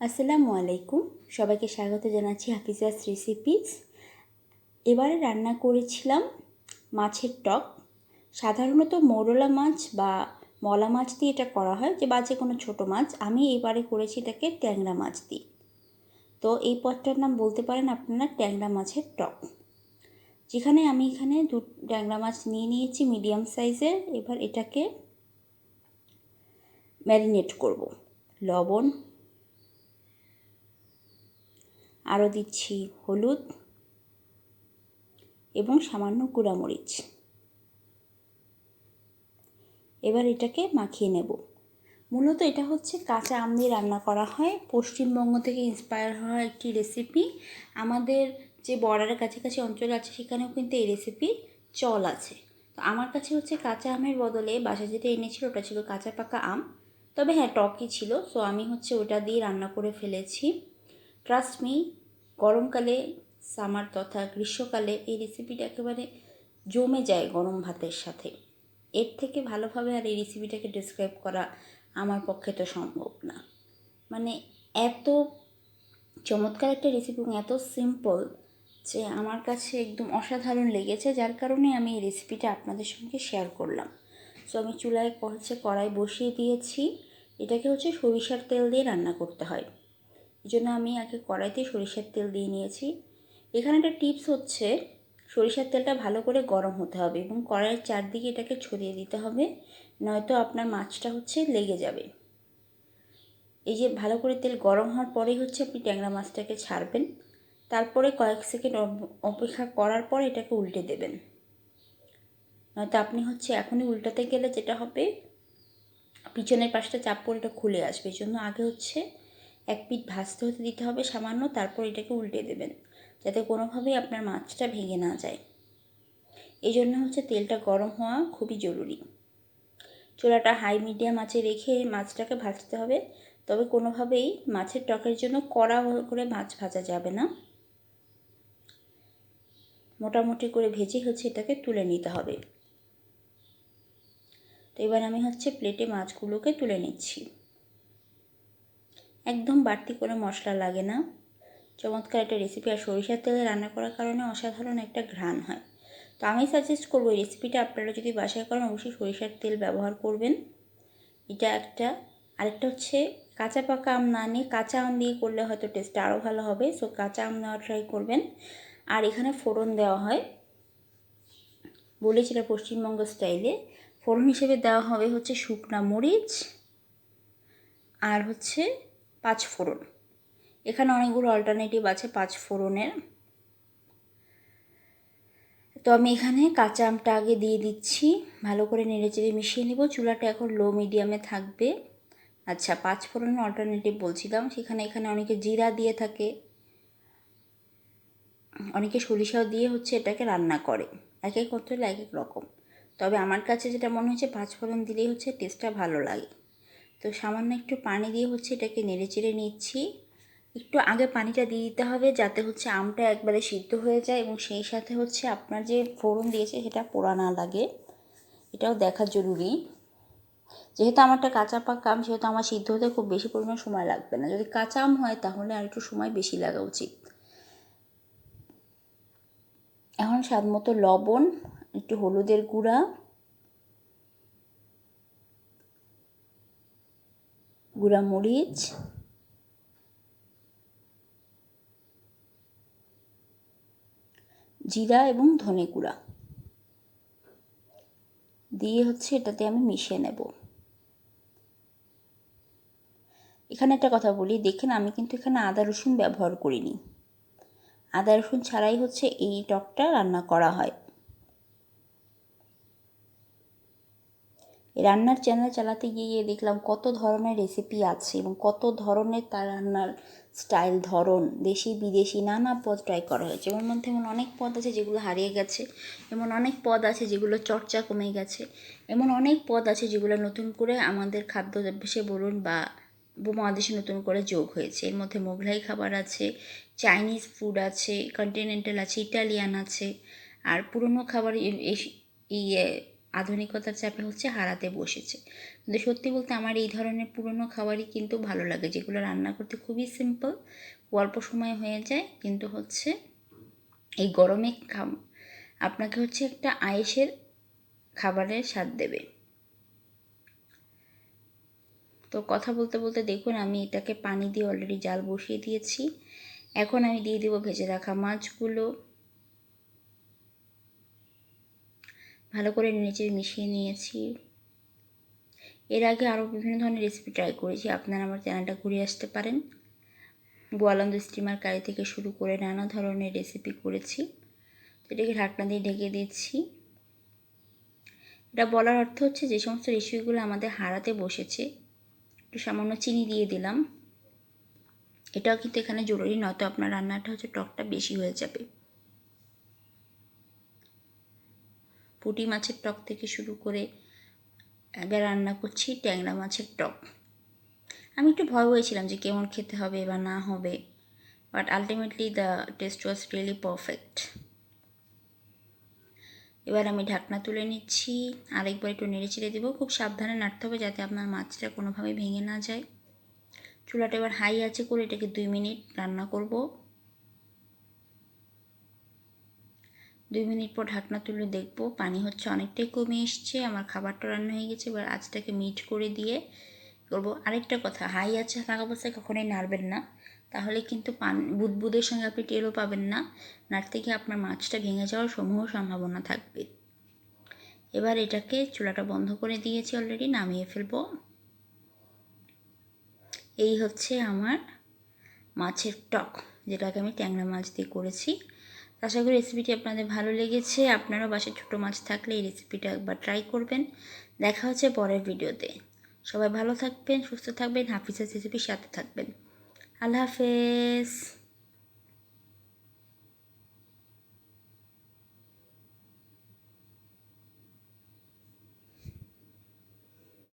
আসসালামু আলাইকুম। সবাইকে স্বাগত জানাচ্ছি হাফিজাস রেসিপিস এবারে রান্না করেছিলাম মাছের টক। সাধারণত মোরলা মাছ বা মলা মাছ দিয়ে এটা করা হয়, যে বা যে কোনো ছোটো মাছ। আমি এবারে করেছি এটাকে ট্যাংরা মাছ দিয়ে। তো এই পদটার নাম বলতে পারেন আপনারা ট্যাংরা মাছের টক। যেখানে আমি এখানে দু ট্যাংরা মাছ নিয়ে নিয়েছি মিডিয়াম সাইজের। এবার এটাকে ম্যারিনেট করব। লবণ আরও দিচ্ছি হলুদ এবং সামান্য গুঁড়ামরিচ। এবার এটাকে মাখিয়ে নেব। মূলত এটা হচ্ছে কাঁচা আম দিয়ে রান্না করা হয়। পশ্চিমবঙ্গ থেকে ইন্সপায়ার হওয়া একটি রেসিপি আমাদের যে বর্ডারের কাছাকাছি অঞ্চল আছে, সেখানেও কিন্তু এই রেসিপির চল আছে। তো আমার কাছে হচ্ছে কাঁচা আমের বদলে বাসা যেটা এনেছিল, ওটা ছিল কাঁচা পাকা আম। তবে হ্যাঁ টকই ছিল। সো আমি হচ্ছে ওটা দিয়ে রান্না করে ফেলেছি। ট্রাস্ট মি গরমকালে, সামার তথা গ্রীষ্মকালে এই রেসিপিটা একেবারে জমে যায় গরম ভাতের সাথে। এর থেকে ভালোভাবে আর এই রেসিপিটাকে ডিসক্রাইব করা আমার পক্ষে তো সম্ভব না। মানে এত চমৎকার একটা রেসিপি এবং এত সিম্পল যে আমার কাছে একদম অসাধারণ লেগেছে, যার কারণে আমি এই রেসিপিটা আপনাদের সঙ্গে শেয়ার করলাম। সো আমি চুলায় হচ্ছে কড়াই বসিয়ে দিয়েছি। এটাকে হচ্ছে সরিষার তেল দিয়ে রান্না করতে হয়। জন্য আমি আগে কড়াইতে সরিষার তেল দিয়ে নিয়েছি। এখানে একটা টিপস হচ্ছে, সরিষার তেলটা ভালো করে গরম হতে হবে এবং কড়াইয়ের চারদিকে এটাকে ছড়িয়ে দিতে হবে, নয়তো আপনার মাছটা হচ্ছে লেগে যাবে। এই যে ভালো করে তেল গরম হওয়ার পরেই হচ্ছে আপনি ট্যাংরা মাছটাকে ছাড়বেন। তারপরে কয়েক সেকেন্ড অপেক্ষা করার পর এটাকে উল্টে দেবেন। নয়তো আপনি হচ্ছে এখনই উল্টাতে গেলে যেটা হবে, পিছনের পাশটা চাপ পরে এটা খুলে আসবে। এই জন্য আগে হচ্ছে এক পিঠ ভাজতে হতে দিতে হবে সামান্য, তারপর এটাকে উল্টে দেবেন, যাতে কোনোভাবেই আপনার মাছটা ভেঙে না যায়। এই জন্য হচ্ছে তেলটা গরম হওয়া খুবই জরুরি। চোলাটা হাই, মিডিয়াম আঁচে রেখে মাছটাকে ভাজতে হবে, তবে কোনোভাবেই মাছের টকের জন্য কড়া করে মাছ ভাজা যাবে না। মোটামুটি করে ভেজে হচ্ছে এটাকে তুলে নিতে হবে। তো এবার আমি হচ্ছে প্লেটে মাছগুলোকে তুলে নিচ্ছি। একদম বাড়তি করে মশলা লাগে না। চমৎকার একটা রেসিপি আর সরিষার তেলে রান্না করার কারণে অসাধারণ একটা ঘ্রাণ হয়। তো আমি সাজেস্ট করব এই রেসিপিটা আপনারা যদি বাসায় করেন, অবশ্যই সরিষার তেল ব্যবহার করবেন। এটা একটা, আরেকটা হচ্ছে কাঁচা পাকা আম না নিয়ে কাঁচা আম দিয়ে করলে হয়তো টেস্টটা আরও ভালো হবে। সো কাঁচা আম নেওয়া ট্রাই করবেন। আর এখানে ফোড়ন দেওয়া হয়। বলেছিলাম পশ্চিমবঙ্গ স্টাইলে ফোড়ন হিসেবে দেওয়া হবে হচ্ছে শুকনা মরিচ আর হচ্ছে পাঁচ ফোড়ন। এখানে অনেকগুলো অল্টারনেটিভ আছে পাঁচ ফোড়নের। তো আমি এখানে কাঁচা আমটা আগে দিয়ে দিচ্ছি। ভালো করে নেড়ে চেড়ে মিশিয়ে নিব। চুলাটা এখন লো মিডিয়ামে থাকবে। আচ্ছা পাঁচ ফোড়নের অল্টারনেটিভ বলছিলাম। সেখানে এখানে অনেকে জিরা দিয়ে থাকে। অনেকে সরিষাও দিয়ে হচ্ছে এটাকে রান্না করে। এক এক অঞ্চলে এক এক রকম। তবে আমার কাছে যেটা মনে হচ্ছে পাঁচ ফোড়ন দিলেই হচ্ছে টেস্টটা ভালো লাগে। তো সামান্য একটু পানি দিয়ে হচ্ছে এটাকে নেড়ে চেড়ে নিচ্ছি। একটু আগে পানিটা দিয়ে দিতে হবে যাতে হচ্ছে আমটা একবারে সিদ্ধ হয়ে যায় এবং সেই সাথে হচ্ছে আপনার যে ফোড়ন দিয়েছে সেটা পোড়া না লাগে। এটাও দেখা জরুরি। যেহেতু আমারটা কাঁচা পাকা আম, সেহেতু আমার সিদ্ধ হতে খুব বেশি পরিমাণ সময় লাগবে না। যদি কাঁচা আম হয় তাহলে আর একটু সময় বেশি লাগা উচিত। এখন স্বাদ মতো লবণ, একটু হলুদের গুঁড়া গুঁড়া মরিচ। জিরা এবং ধনে গুঁড়া। দিয়ে হচ্ছে এটাতে আমি মিশিয়ে নেব। এখানে একটা কথা বলি, দেখেন আমি কিন্তু এখানে আদা রসুন ব্যবহার করিনি। আদা রসুন ছাড়াই হচ্ছে এই টকটা রান্না করা হয়। রান্নার চ্যানেল চালাতে গিয়ে দেখলাম কত ধরনের রেসিপি আছে এবং কত ধরনের তার রান্নার স্টাইল ধরন, দেশি, বিদেশি, নানা পদ ট্রাই করা হয়েছে। এর মধ্যে এমন অনেক পদ আছে যেগুলো হারিয়ে গেছে, এমন অনেক পদ আছে যেগুলো চর্চা কমে গেছে, এমন অনেক পদ আছে যেগুলো নতুন করে আমাদের খাদ্য অভ্যাসে বলুন বা উপমহাদেশে নতুন করে যোগ হয়েছে। এর মধ্যে মোগলাই খাবার আছে চাইনিজ ফুড আছে কন্টিনেন্টাল আছে ইটালিয়ান আছে, আর পুরনো খাবার ইয়ে আধুনিকতার চাপে হচ্ছে হারাতে বসেছে। কিন্তু সত্যি বলতে আমার এই ধরনের পুরনো খাবারই কিন্তু ভালো লাগে, যেগুলো রান্না করতে খুবই সিম্পল অল্প সময় হয়ে যায়। কিন্তু হচ্ছে এই গরমে আপনাকে হচ্ছে একটা আয়েসের খাবারের স্বাদ দেবে। তো কথা বলতে বলতে দেখুন, আমি এটাকে পানি দিয়ে অলরেডি জাল বসিয়ে দিয়েছি। এখন আমি দিয়ে দেবো ভেজে রাখা মাছগুলো। ভালো করে নেড়ে মিশিয়ে নিয়েছি। এর আগে আরও বিভিন্ন ধরনের রেসিপি ট্রাই করেছি, আপনারা আমার চ্যানেলটা ঘুরে আসতে পারেন। গোয়ালন্দ স্টিমার কারি থেকে শুরু করে নানা ধরনের রেসিপি করেছি। এটাকে ঢাকনা দিয়ে ঢেকে দিচ্ছি। এটা বলার অর্থ হচ্ছে যে সমস্ত রেসিপিগুলো আমাদের হারাতে বসেছে, একটু সামান্য চিনি দিয়ে দিলাম। এটাও কিন্তু এখানে জরুরি, নয়তো আপনার রান্নাটা হচ্ছে টকটা বেশি হয়ে যাবে। পুঁটি মাছের টক থেকে শুরু করে এবার রান্না করছি ট্যাংরা মাছের টক। আমি একটু ভয় হয়েছিলাম যে কেমন খেতে হবে বা না হবে but ultimately the taste was really perfect এবার আমি ঢাকনা তুলে নিচ্ছি, আরেকবার একটু নেড়ে চেড়ে দেবো। খুব সাবধানে নাড়তে হবে যাতে আপনার মাছটা কোনোভাবে ভেঙে না যায়। চুলাটা এবার হাই আছে করে এটাকে দুই মিনিট রান্না করব। দুই মিনিট পর ঢাকনা তুলে দেখব। পানি হচ্ছে অনেকটাই কমে এসছে, আমার খাবারটা রান্না হয়ে গেছে, এবার আঁচটাকে মিট করে দিয়ে করব। আরেকটা কথা, হাই আছে থাকা অবস্থায় কখনোই নাড়বেন না। তাহলে কিন্তু পান, বুদবুদের সঙ্গে আপনি টেরও পাবেন না। নাড়তে গিয়ে আপনার মাছটা ভেঙে যাওয়ার সমূহ সম্ভাবনা থাকবে। এবার এটাকে চুলাটা বন্ধ করে দিয়েছি অলরেডি নামিয়ে ফেলব। এই হচ্ছে আমার মাছের টক, যেটাকে আমি ট্যাংরা মাছ দিয়ে করেছি। আশা করি রেসিপিটি আপনাদের ভালো লেগেছে। আপনারাও বাসায় ছোটো মাছ থাকলে এই রেসিপিটা একবার ট্রাই করবেন। দেখা হচ্ছে পরের ভিডিওতে সবাই ভালো থাকবেন, সুস্থ থাকবেন, হাফিজের রেসিপির সাথে থাকবেন। আল্লাহ হাফেজ।